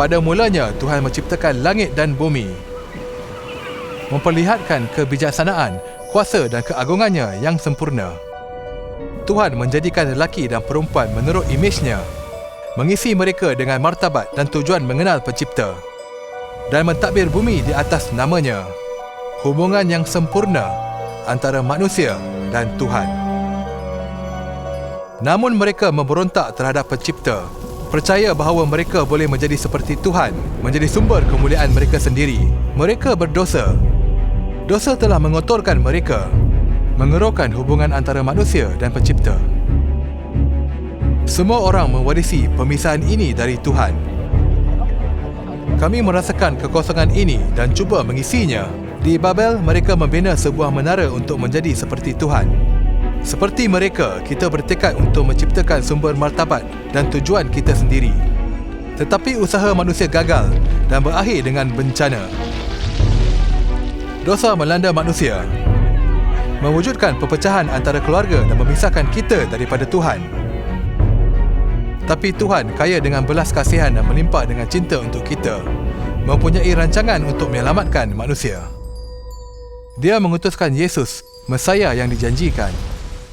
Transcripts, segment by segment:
Pada mulanya Tuhan menciptakan langit dan bumi. Memperlihatkan kebijaksanaan, kuasa dan keagungannya yang sempurna. Tuhan menjadikan lelaki dan perempuan menurut imejnya, mengisi mereka dengan martabat dan tujuan mengenal pencipta dan mentadbir bumi di atas namanya. Hubungan yang sempurna antara manusia dan Tuhan. Namun mereka memberontak terhadap pencipta, percaya bahawa mereka boleh menjadi seperti Tuhan, menjadi sumber kemuliaan mereka sendiri. Mereka berdosa. Dosa telah mengotorkan mereka, mengerokan hubungan antara manusia dan pencipta. Semua orang mewarisi pemisahan ini dari Tuhan. Kami merasakan kekosongan ini dan cuba mengisinya. Di Babel, mereka membina sebuah menara untuk menjadi seperti Tuhan. Seperti mereka, kita bertekad untuk menciptakan sumber martabat dan tujuan kita sendiri. Tetapi usaha manusia gagal dan berakhir dengan bencana. Dosa melanda manusia, mewujudkan perpecahan antara keluarga dan memisahkan kita daripada Tuhan. Tapi Tuhan kaya dengan belas kasihan dan melimpah dengan cinta untuk kita, mempunyai rancangan untuk menyelamatkan manusia. Dia mengutuskan Yesus, Mesaya yang dijanjikan,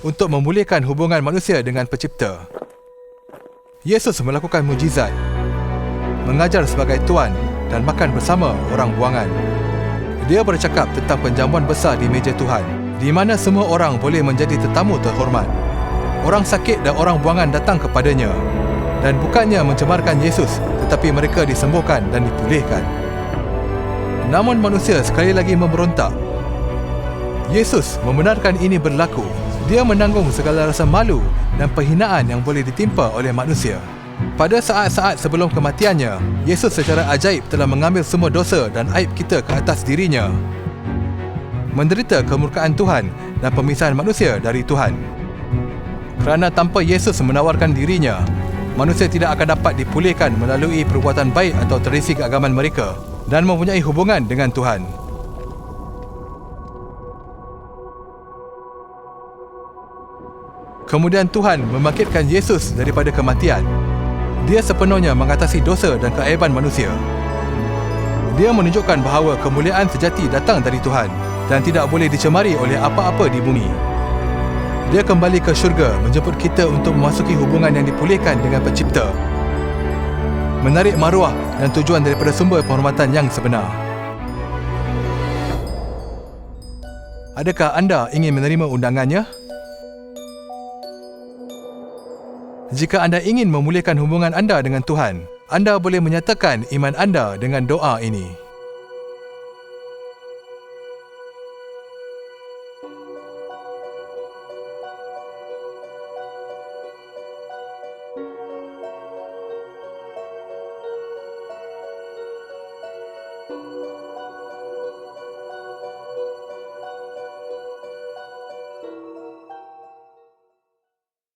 untuk memulihkan hubungan manusia dengan pencipta. Yesus melakukan mujizat, mengajar sebagai tuan dan makan bersama orang buangan. Dia bercakap tentang penjamuan besar di meja Tuhan, di mana semua orang boleh menjadi tetamu terhormat. Orang sakit dan orang buangan datang kepadanya dan bukannya mencemarkan Yesus tetapi mereka disembuhkan dan dipulihkan. Namun manusia sekali lagi memberontak. Yesus membenarkan ini berlaku dia menanggung segala rasa malu dan penghinaan yang boleh ditimpa oleh manusia. Pada saat-saat sebelum kematiannya, Yesus secara ajaib telah mengambil semua dosa dan aib kita ke atas dirinya. Menderita kemurkaan Tuhan dan pemisahan manusia dari Tuhan. Kerana tanpa Yesus menawarkan dirinya, manusia tidak akan dapat dipulihkan melalui perbuatan baik atau tradisi keagamaan mereka dan mempunyai hubungan dengan Tuhan. Kemudian Tuhan membangkitkan Yesus daripada kematian. Dia sepenuhnya mengatasi dosa dan keaiban manusia. Dia menunjukkan bahawa kemuliaan sejati datang dari Tuhan dan tidak boleh dicemari oleh apa-apa di bumi. Dia kembali ke syurga menjemput kita untuk memasuki hubungan yang dipulihkan dengan pencipta. Menarik maruah dan tujuan daripada sumber penghormatan yang sebenar. Adakah anda ingin menerima undangannya? Jika anda ingin memulihkan hubungan anda dengan Tuhan, anda boleh menyatakan iman anda dengan doa ini.